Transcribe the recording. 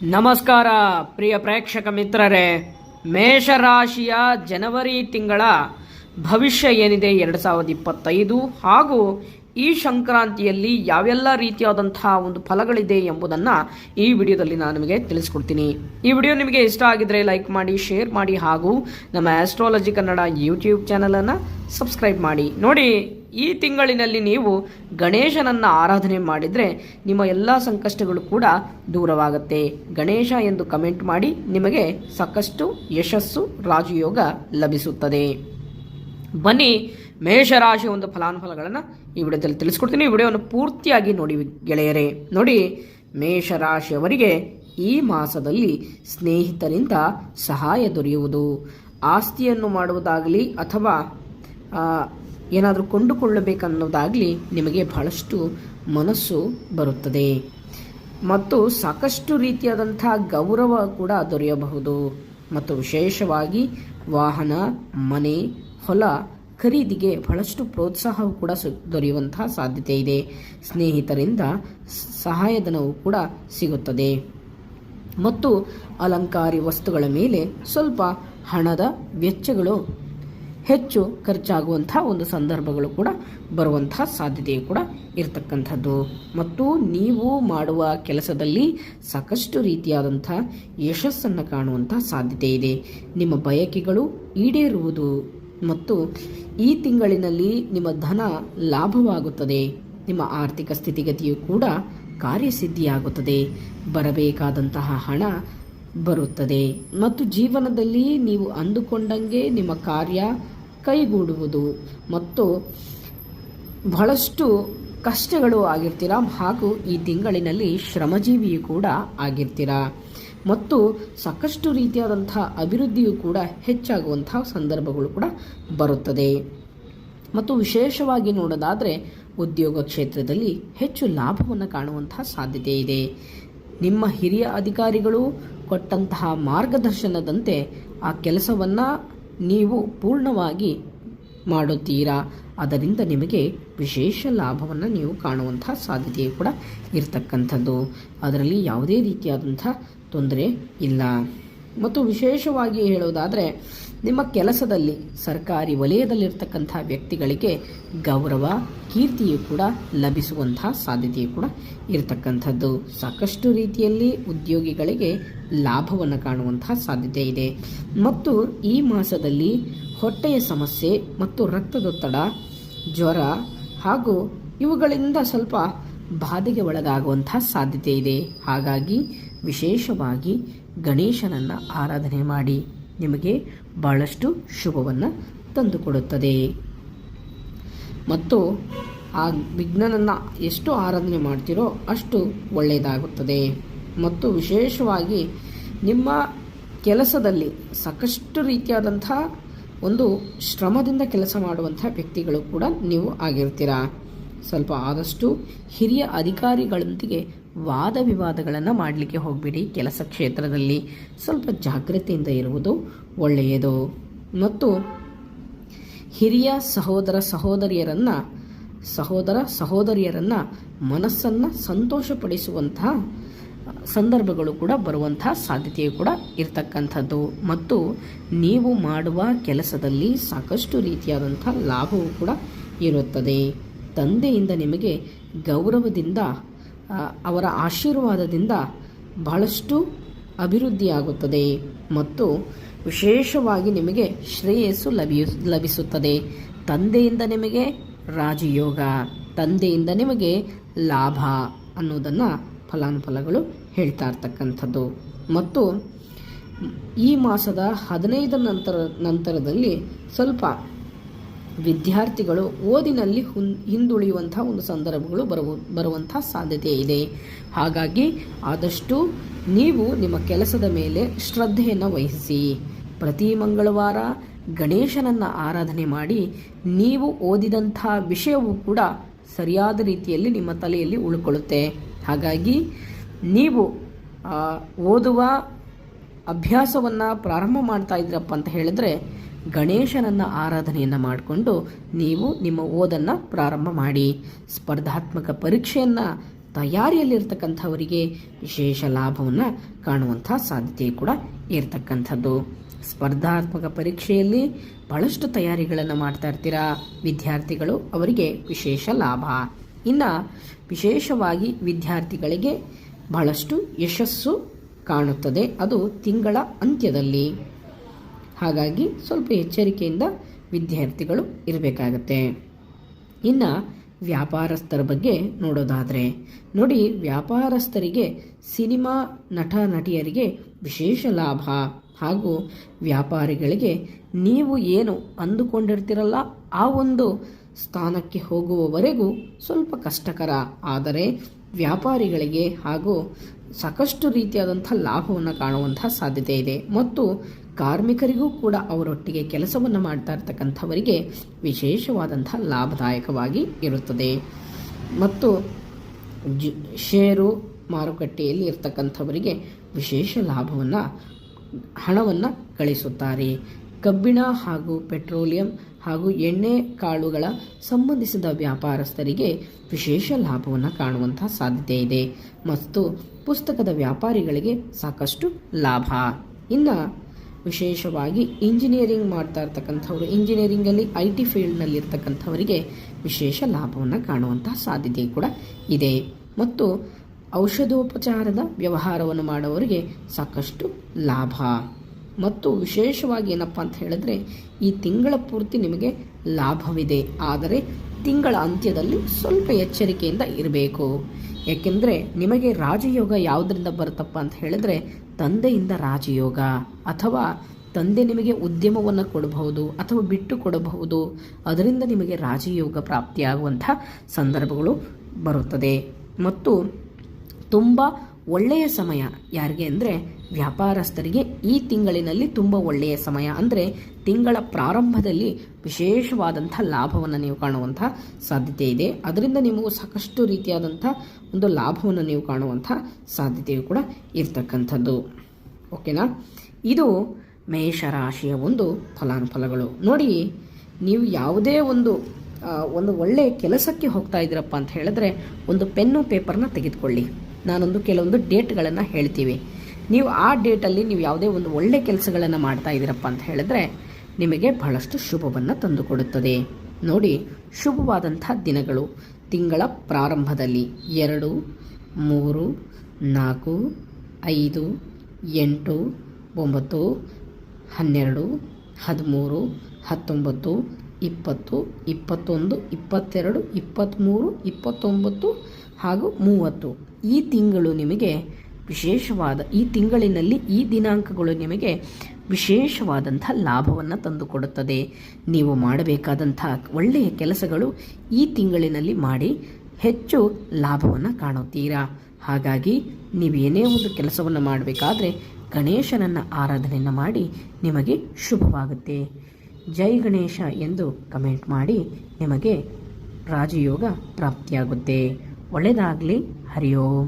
ನಮಸ್ಕಾರ, ಪ್ರಿಯ ಪ್ರೇಕ್ಷಕ ಮಿತ್ರರೇ. ಮೇಷರಾಶಿಯ ಜನವರಿ ತಿಂಗಳ ಭವಿಷ್ಯ ಏನಿದೆ ಎರಡು ಸಾವಿರದ ಇಪ್ಪತ್ತೈದು ಹಾಗೂ ಈ ಸಂಕ್ರಾಂತಿಯಲ್ಲಿ ಯಾವೆಲ್ಲ ರೀತಿಯಾದಂತಹ ಒಂದು ಫಲಗಳಿದೆ ಎಂಬುದನ್ನು ಈ ವಿಡಿಯೋದಲ್ಲಿ ನಾನು ನಿಮಗೆ ತಿಳಿಸ್ಕೊಡ್ತೀನಿ. ಈ ವಿಡಿಯೋ ನಿಮಗೆ ಇಷ್ಟ ಆಗಿದ್ರೆ ಲೈಕ್ ಮಾಡಿ, ಶೇರ್ ಮಾಡಿ ಹಾಗೂ ನಮ್ಮ ಆಸ್ಟ್ರಾಲಜಿ ಕನ್ನಡ ಯೂಟ್ಯೂಬ್ ಚಾನಲನ್ನು ಸಬ್ಸ್ಕ್ರೈಬ್ ಮಾಡಿ. ನೋಡಿ ಈ ತಿಂಗಳಿನಲ್ಲಿ ನೀವು ಗಣೇಶನನ್ನು ಆರಾಧನೆ ಮಾಡಿದರೆ ನಿಮ್ಮ ಎಲ್ಲ ಸಂಕಷ್ಟಗಳು ಕೂಡ ದೂರವಾಗುತ್ತೆ. ಗಣೇಶ ಎಂದು ಕಮೆಂಟ್ ಮಾಡಿ ನಿಮಗೆ ಸಾಕಷ್ಟು ಯಶಸ್ಸು, ರಾಜಯೋಗ ಲಭಿಸುತ್ತದೆ. ಬನ್ನಿ ಮೇಷರಾಶಿ ಒಂದು ಫಲಾನುಫಲಗಳನ್ನು ಈ ವಿಡಿಯೋದಲ್ಲಿ ತಿಳಿಸ್ಕೊಡ್ತೀನಿ. ಈ ವಿಡಿಯೋವನ್ನು ಪೂರ್ತಿಯಾಗಿ ನೋಡಿ ಗೆಳೆಯರೇ. ನೋಡಿ, ಮೇಷರಾಶಿಯವರಿಗೆ ಈ ಮಾಸದಲ್ಲಿ ಸ್ನೇಹಿತರಿಂದ ಸಹಾಯ ದೊರೆಯುವುದು. ಆಸ್ತಿಯನ್ನು ಮಾಡುವುದಾಗಲಿ ಅಥವಾ ಏನಾದರೂ ಕೊಂಡುಕೊಳ್ಳಬೇಕನ್ನೋದಾಗಲಿ ನಿಮಗೆ ಬಹಳಷ್ಟು ಮನಸ್ಸು ಬರುತ್ತದೆ. ಮತ್ತು ಸಾಕಷ್ಟು ರೀತಿಯಾದಂಥ ಗೌರವ ಕೂಡ ದೊರೆಯಬಹುದು. ಮತ್ತು ವಿಶೇಷವಾಗಿ ವಾಹನ, ಮನೆ, ಹೊಲ ಖರೀದಿಗೆ ಬಹಳಷ್ಟು ಪ್ರೋತ್ಸಾಹವು ಕೂಡ ದೊರೆಯುವಂತಹ ಸಾಧ್ಯತೆ ಇದೆ. ಸ್ನೇಹಿತರಿಂದ ಸಹಾಯಧನವು ಕೂಡ ಸಿಗುತ್ತದೆ. ಮತ್ತು ಅಲಂಕಾರಿ ವಸ್ತುಗಳ ಮೇಲೆ ಸ್ವಲ್ಪ ಹಣದ ವೆಚ್ಚಗಳು ಹೆಚ್ಚು ಖರ್ಚಾಗುವಂಥ ಒಂದು ಸಂದರ್ಭಗಳು ಕೂಡ ಬರುವಂಥ ಸಾಧ್ಯತೆಯು ಕೂಡ ಇರತಕ್ಕಂಥದ್ದು. ಮತ್ತು ನೀವು ಮಾಡುವ ಕೆಲಸದಲ್ಲಿ ಸಾಕಷ್ಟು ರೀತಿಯಾದಂಥ ಯಶಸ್ಸನ್ನು ಕಾಣುವಂಥ ಸಾಧ್ಯತೆ ಇದೆ. ನಿಮ್ಮ ಬಯಕೆಗಳು ಈಡೇರುವುದು ಮತ್ತು ಈ ತಿಂಗಳಿನಲ್ಲಿ ನಿಮ್ಮ ಧನ ಲಾಭವಾಗುತ್ತದೆ. ನಿಮ್ಮ ಆರ್ಥಿಕ ಸ್ಥಿತಿಗತಿಯು ಕೂಡ ಕಾರ್ಯಸಿದ್ಧಿಯಾಗುತ್ತದೆ. ಬರಬೇಕಾದಂತಹ ಹಣ ಬರುತ್ತದೆ. ಮತ್ತು ಜೀವನದಲ್ಲಿ ನೀವು ಅಂದುಕೊಂಡಂಗೆ ನಿಮ್ಮ ಕಾರ್ಯ ಕೈಗೂಡುವುದು ಮತ್ತು ಬಹಳಷ್ಟು ಕಷ್ಟಗಳು ಆಗಿರ್ತೀರ ಹಾಗೂ ಈ ತಿಂಗಳಿನಲ್ಲಿ ಶ್ರಮಜೀವಿಯೂ ಕೂಡ ಆಗಿರ್ತೀರ. ಮತ್ತು ಸಾಕಷ್ಟು ರೀತಿಯಾದಂಥ ಅಭಿವೃದ್ಧಿಯು ಕೂಡ ಹೆಚ್ಚಾಗುವಂತಹ ಸಂದರ್ಭಗಳು ಕೂಡ ಬರುತ್ತದೆ. ಮತ್ತು ವಿಶೇಷವಾಗಿ ನೋಡೋದಾದರೆ ಉದ್ಯೋಗ ಕ್ಷೇತ್ರದಲ್ಲಿ ಹೆಚ್ಚು ಲಾಭವನ್ನು ಕಾಣುವಂತಹ ಸಾಧ್ಯತೆ ಇದೆ. ನಿಮ್ಮ ಹಿರಿಯ ಅಧಿಕಾರಿಗಳು ಕೊಟ್ಟಂತಹ ಮಾರ್ಗದರ್ಶನದಂತೆ ಆ ಕೆಲಸವನ್ನು ನೀವು ಪೂರ್ಣವಾಗಿ ಮಾಡುತ್ತೀರಾ? ಅದರಿಂದ ನಿಮಗೆ ವಿಶೇಷ ಲಾಭವನ್ನು ನೀವು ಕಾಣುವಂಥ ಸಾಧ್ಯತೆ ಕೂಡ ಇರತಕ್ಕಂಥದ್ದು. ಅದರಲ್ಲಿ ಯಾವುದೇ ರೀತಿಯಾದಂಥ ತೊಂದರೆ ಇಲ್ಲ. ಮತ್ತು ವಿಶೇಷವಾಗಿ ಹೇಳುವುದಾದರೆ, ನಿಮ್ಮ ಕೆಲಸದಲ್ಲಿ, ಸರ್ಕಾರಿ ವಲಯದಲ್ಲಿರ್ತಕ್ಕಂಥ ವ್ಯಕ್ತಿಗಳಿಗೆ ಗೌರವ ಕೀರ್ತಿಯು ಕೂಡ ಲಭಿಸುವಂತಹ ಸಾಧ್ಯತೆಯು ಕೂಡ ಇರತಕ್ಕಂಥದ್ದು. ಸಾಕಷ್ಟು ರೀತಿಯಲ್ಲಿ ಉದ್ಯೋಗಿಗಳಿಗೆ ಲಾಭವನ್ನು ಕಾಣುವಂತಹ ಸಾಧ್ಯತೆ ಇದೆ. ಮತ್ತು ಈ ಮಾಸದಲ್ಲಿ ಹೊಟ್ಟೆಯ ಸಮಸ್ಯೆ ಮತ್ತು ರಕ್ತದೊತ್ತಡ, ಜ್ವರ ಹಾಗೂ ಇವುಗಳಿಂದ ಸ್ವಲ್ಪ ಬಾಧೆಗೆ ಒಳಗಾಗುವಂತಹ ಸಾಧ್ಯತೆ ಇದೆ. ಹಾಗಾಗಿ ವಿಶೇಷವಾಗಿ ಗಣೇಶನನ್ನು ಆರಾಧನೆ ಮಾಡಿ ನಿಮಗೆ ಬಹಳಷ್ಟು ಶುಭವನ್ನು ತಂದುಕೊಡುತ್ತದೆ. ಮತ್ತು ಆ ವಿಘ್ನನನ್ನು ಎಷ್ಟು ಆರಾಧನೆ ಮಾಡ್ತೀರೋ ಅಷ್ಟು ಒಳ್ಳೆಯದಾಗುತ್ತದೆ. ಮತ್ತು ವಿಶೇಷವಾಗಿ ನಿಮ್ಮ ಕೆಲಸದಲ್ಲಿ ಸಾಕಷ್ಟು ರೀತಿಯಾದಂಥ ಒಂದು ಶ್ರಮದಿಂದ ಕೆಲಸ ಮಾಡುವಂಥ ವ್ಯಕ್ತಿಗಳು ಕೂಡ ನೀವು ಆಗಿರ್ತೀರಾ. ಸ್ವಲ್ಪ ಆದಷ್ಟು ಹಿರಿಯ ಅಧಿಕಾರಿಗಳೊಂದಿಗೆ ವಾದ ವಿವಾದಗಳನ್ನು ಮಾಡಲಿಕ್ಕೆ ಹೋಗಬೇಡಿ ಕೆಲಸ ಕ್ಷೇತ್ರದಲ್ಲಿ. ಸ್ವಲ್ಪ ಜಾಗ್ರತೆಯಿಂದ ಇರುವುದು ಒಳ್ಳೆಯದು. ಮತ್ತು ಹಿರಿಯ ಸಹೋದರ ಸಹೋದರಿಯರನ್ನು ಸಹೋದರ ಸಹೋದರಿಯರನ್ನು ಮನಸ್ಸನ್ನು ಸಂತೋಷಪಡಿಸುವಂತಹ ಸಂದರ್ಭಗಳು ಕೂಡ ಬರುವಂತಹ ಸಾಧ್ಯತೆಯು ಕೂಡ ಇರತಕ್ಕಂಥದ್ದು. ಮತ್ತು ನೀವು ಮಾಡುವ ಕೆಲಸದಲ್ಲಿ ಸಾಕಷ್ಟು ರೀತಿಯಾದಂಥ ಲಾಭವೂ ಕೂಡ ಇರುತ್ತದೆ. ತಂದೆಯಿಂದ ನಿಮಗೆ ಗೌರವದಿಂದ ಅವರ ಆಶೀರ್ವಾದದಿಂದ ಬಹಳಷ್ಟು ಅಭಿವೃದ್ಧಿಯಾಗುತ್ತದೆ. ಮತ್ತು ವಿಶೇಷವಾಗಿ ನಿಮಗೆ ಶ್ರೇಯಸ್ಸು ಲಭಿಯು, ಲಭಿಸುತ್ತದೆ. ತಂದೆಯಿಂದ ನಿಮಗೆ ರಾಜಯೋಗ, ತಂದೆಯಿಂದ ನಿಮಗೆ ಲಾಭ ಅನ್ನೋದನ್ನು ಫಲಾನುಫಲಗಳು ಹೇಳ್ತಾ ಇರ್ತಕ್ಕಂಥದ್ದು. ಮತ್ತು ಈ ಮಾಸದ ಹದಿನೈದರ ನಂತರ, ನಂತರದಲ್ಲಿ ಸ್ವಲ್ಪ ವಿದ್ಯಾರ್ಥಿಗಳು ಓದಿನಲ್ಲಿ ಹುನ್ ಹಿಂದುಳಿಯುವಂಥ ಒಂದು ಸಂದರ್ಭಗಳು ಬರುವ ಬರುವಂಥ ಸಾಧ್ಯತೆ ಇದೆ. ಹಾಗಾಗಿ ಆದಷ್ಟು ನೀವು ನಿಮ್ಮ ಕೆಲಸದ ಮೇಲೆ ಶ್ರದ್ಧೆಯನ್ನು ವಹಿಸಿ. ಪ್ರತಿ ಮಂಗಳವಾರ ಗಣೇಶನನ್ನು ಆರಾಧನೆ ಮಾಡಿ ನೀವು ಓದಿದಂಥ ವಿಷಯವೂ ಕೂಡ ಸರಿಯಾದ ರೀತಿಯಲ್ಲಿ ನಿಮ್ಮ ತಲೆಯಲ್ಲಿ ಉಳ್ಕೊಳ್ಳುತ್ತೆ. ಹಾಗಾಗಿ ನೀವು ಓದುವ ಅಭ್ಯಾಸವನ್ನು ಪ್ರಾರಂಭ ಮಾಡ್ತಾ ಇದ್ರಪ್ಪ ಅಂತ ಹೇಳಿದ್ರೆ ಗಣೇಶನನ್ನು ಆರಾಧನೆಯನ್ನು ಮಾಡಿಕೊಂಡು ನೀವು ನಿಮ್ಮ ಓದನ್ನು ಪ್ರಾರಂಭ ಮಾಡಿ. ಸ್ಪರ್ಧಾತ್ಮಕ ಪರೀಕ್ಷೆಯನ್ನು ತಯಾರಿಯಲ್ಲಿರ್ತಕ್ಕಂಥವರಿಗೆ ವಿಶೇಷ ಲಾಭವನ್ನು ಕಾಣುವಂಥ ಸಾಧ್ಯತೆ ಕೂಡ ಇರತಕ್ಕಂಥದ್ದು. ಸ್ಪರ್ಧಾತ್ಮಕ ಪರೀಕ್ಷೆಯಲ್ಲಿ ಬಹಳಷ್ಟು ತಯಾರಿಗಳನ್ನು ಮಾಡ್ತಾ ಇರ್ತೀರಾ? ವಿದ್ಯಾರ್ಥಿಗಳು ಅವರಿಗೆ ವಿಶೇಷ ಲಾಭ. ಇನ್ನು ವಿಶೇಷವಾಗಿ ವಿದ್ಯಾರ್ಥಿಗಳಿಗೆ ಬಹಳಷ್ಟು ಯಶಸ್ಸು ಕಾಣುತ್ತದೆ ಅದು ತಿಂಗಳ ಅಂತ್ಯದಲ್ಲಿ. ಹಾಗಾಗಿ ಸ್ವಲ್ಪ ಎಚ್ಚರಿಕೆಯಿಂದ ವಿದ್ಯಾರ್ಥಿಗಳು ಇರಬೇಕಾಗತ್ತೆ. ಇನ್ನು ವ್ಯಾಪಾರಸ್ಥರ ಬಗ್ಗೆ ನೋಡೋದಾದರೆ. ನೋಡಿ, ವ್ಯಾಪಾರಸ್ಥರಿಗೆ ಸಿನಿಮಾ ನಟ ನಟಿಯರಿಗೆ ವಿಶೇಷ ಲಾಭ. ಹಾಗೂ ವ್ಯಾಪಾರಿಗಳಿಗೆ ನೀವು ಏನು ಅಂದುಕೊಂಡಿರ್ತಿರಲ್ಲ, ಆ ಒಂದು ಸ್ಥಾನಕ್ಕೆ ಹೋಗುವವರೆಗೂ ಸ್ವಲ್ಪ ಕಷ್ಟಕರ. ಆದರೆ ವ್ಯಾಪಾರಿಗಳಿಗೆ ಹಾಗೂ ಸಾಕಷ್ಟು ರೀತಿಯಾದಂಥ ಲಾಭವನ್ನು ಕಾಣುವಂಥ ಸಾಧ್ಯತೆ ಇದೆ. ಮತ್ತು ಕಾರ್ಮಿಕರಿಗೂ ಕೂಡ ಅವರೊಟ್ಟಿಗೆ ಕೆಲಸವನ್ನು ಮಾಡ್ತಾ ಇರ್ತಕ್ಕಂಥವರಿಗೆ ವಿಶೇಷವಾದಂಥ ಲಾಭದಾಯಕವಾಗಿ ಇರುತ್ತದೆ. ಮತ್ತು ಷೇರು ಮಾರುಕಟ್ಟೆಯಲ್ಲಿ ಇರ್ತಕ್ಕಂಥವರಿಗೆ ವಿಶೇಷ ಲಾಭವನ್ನು, ಹಣವನ್ನು ಗಳಿಸುತ್ತಾರೆ. ಕಬ್ಬಿಣ ಹಾಗೂ ಪೆಟ್ರೋಲಿಯಂ ಹಾಗೂ ಎಣ್ಣೆ ಕಾಳುಗಳ ಸಂಬಂಧಿಸಿದ ವ್ಯಾಪಾರಸ್ಥರಿಗೆ ವಿಶೇಷ ಲಾಭವನ್ನು ಕಾಣುವಂತಹ ಸಾಧ್ಯತೆ ಇದೆ. ಮತ್ತು ಪುಸ್ತಕದ ವ್ಯಾಪಾರಿಗಳಿಗೆ ಸಾಕಷ್ಟು ಲಾಭ. ಇನ್ನು ವಿಶೇಷವಾಗಿ ಇಂಜಿನಿಯರಿಂಗ್ ಮಾಡ್ತಾ ಇರ್ತಕ್ಕಂಥವ್ರು ಇಂಜಿನಿಯರಿಂಗಲ್ಲಿ ಐ ಟಿ ಫೀಲ್ಡ್ನಲ್ಲಿ ಇರ್ತಕ್ಕಂಥವರಿಗೆ ವಿಶೇಷ ಲಾಭವನ್ನು ಕಾಣುವಂತಹ ಸಾಧ್ಯತೆ ಕೂಡ ಇದೆ. ಮತ್ತು ಔಷಧೋಪಚಾರದ ವ್ಯವಹಾರವನ್ನು ಮಾಡುವವರಿಗೆ ಸಾಕಷ್ಟು ಲಾಭ. ಮತ್ತು ವಿಶೇಷವಾಗಿ ಏನಪ್ಪ ಅಂತ ಹೇಳಿದ್ರೆ, ಈ ತಿಂಗಳ ಪೂರ್ತಿ ನಿಮಗೆ ಲಾಭವಿದೆ. ಆದರೆ ತಿಂಗಳ ಅಂತ್ಯದಲ್ಲಿ ಸ್ವಲ್ಪ ಎಚ್ಚರಿಕೆಯಿಂದ ಇರಬೇಕು. ಏಕೆಂದರೆ ನಿಮಗೆ ರಾಜಯೋಗ ಯಾವುದರಿಂದ ಬರುತ್ತಪ್ಪ ಅಂತ ಹೇಳಿದ್ರೆ, ತಂದೆಯಿಂದ ರಾಜಯೋಗ. ಅಥವಾ ತಂದೆ ನಿಮಗೆ ಉದ್ಯಮವನ್ನು ಕೊಡಬಹುದು ಅಥವಾ ಬಿಟ್ಟು ಕೊಡಬಹುದು. ಅದರಿಂದ ನಿಮಗೆ ರಾಜಯೋಗ ಪ್ರಾಪ್ತಿಯಾಗುವಂಥ ಸಂದರ್ಭಗಳು ಬರುತ್ತದೆ. ಮತ್ತು ತುಂಬ ಒಳ್ಳೆಯ ಸಮಯ ಯಾರಿಗೆ ಅಂದರೆ ವ್ಯಾಪಾರಸ್ಥರಿಗೆ ಈ ತಿಂಗಳಿನಲ್ಲಿ ತುಂಬ ಒಳ್ಳೆಯ ಸಮಯ ಅಂದರೆ ತಿಂಗಳ ಪ್ರಾರಂಭದಲ್ಲಿ ವಿಶೇಷವಾದಂಥ ಲಾಭವನ್ನು ನೀವು ಕಾಣುವಂಥ ಸಾಧ್ಯತೆ ಇದೆ. ಅದರಿಂದ ನಿಮಗೂ ಸಾಕಷ್ಟು ರೀತಿಯಾದಂಥ ಒಂದು ಲಾಭವನ್ನು ನೀವು ಕಾಣುವಂಥ ಸಾಧ್ಯತೆಯು ಕೂಡ ಇರ್ತಕ್ಕಂಥದ್ದು. ಓಕೆನಾ ಇದು ಮೇಷರಾಶಿಯ ಒಂದು ಫಲಾನುಫಲಗಳು. ನೋಡಿ, ನೀವು ಯಾವುದೇ ಒಂದು ಒಂದು ಒಳ್ಳೆಯ ಕೆಲಸಕ್ಕೆ ಹೋಗ್ತಾ ಇದ್ದೀರಪ್ಪ ಅಂತ ಹೇಳಿದ್ರೆ ಒಂದು ಪೆನ್ನು ಪೇಪರ್ನ ತೆಗೆದುಕೊಳ್ಳಿ. ನಾನೊಂದು ಕೆಲವೊಂದು ಡೇಟ್ಗಳನ್ನು ಹೇಳ್ತೀವಿ. ನೀವು ಆ ಡೇಟಲ್ಲಿ ನೀವು ಯಾವುದೇ ಒಂದು ಒಳ್ಳೆ ಕೆಲಸಗಳನ್ನು ಮಾಡ್ತಾ ಇದ್ದೀರಪ್ಪ ಅಂತ ಹೇಳಿದ್ರೆ ನಿಮಗೆ ಬಹಳಷ್ಟು ಶುಭವನ್ನು ತಂದುಕೊಡುತ್ತದೆ. ನೋಡಿ, ಶುಭವಾದಂಥ ದಿನಗಳು ತಿಂಗಳ ಪ್ರಾರಂಭದಲ್ಲಿ ಎರಡು, ಮೂರು, ನಾಲ್ಕು, ಐದು, ಎಂಟು, ಒಂಬತ್ತು, ಹನ್ನೆರಡು, ಹದಿಮೂರು, ಹತ್ತೊಂಬತ್ತು, ಇಪ್ಪತ್ತು, ಇಪ್ಪತ್ತೊಂದು, ಇಪ್ಪತ್ತೆರಡು, ಇಪ್ಪತ್ತ್ಮೂರು, ಇಪ್ಪತ್ತೊಂಬತ್ತು ಹಾಗೂ ಮೂವತ್ತು. ಈ ತಿಂಗಳು ನಿಮಗೆ ವಿಶೇಷವಾದ, ಈ ತಿಂಗಳಿನಲ್ಲಿ ಈ ದಿನಾಂಕಗಳು ನಿಮಗೆ ವಿಶೇಷವಾದಂಥ ಲಾಭವನ್ನು ತಂದುಕೊಡುತ್ತದೆ. ನೀವು ಮಾಡಬೇಕಾದಂಥ ಒಳ್ಳೆಯ ಕೆಲಸಗಳು ಈ ತಿಂಗಳಿನಲ್ಲಿ ಮಾಡಿ ಹೆಚ್ಚು ಲಾಭವನ್ನು ಕಾಣುತ್ತೀರಾ? ಹಾಗಾಗಿ ನೀವು ಏನೇ ಒಂದು ಕೆಲಸವನ್ನು ಮಾಡಬೇಕಾದ್ರೆ ಗಣೇಶನನ್ನು ಆರಾಧನೆಯನ್ನು ಮಾಡಿ ನಿಮಗೆ ಶುಭವಾಗುತ್ತೆ. ಜೈ ಗಣೇಶ ಎಂದು ಕಮೆಂಟ್ ಮಾಡಿ ನಿಮಗೆ ರಾಜಯೋಗ ಪ್ರಾಪ್ತಿಯಾಗುತ್ತೆ. ಒಳ್ಳೆಯದಾಗಲಿ ಹರಿ ಓಂ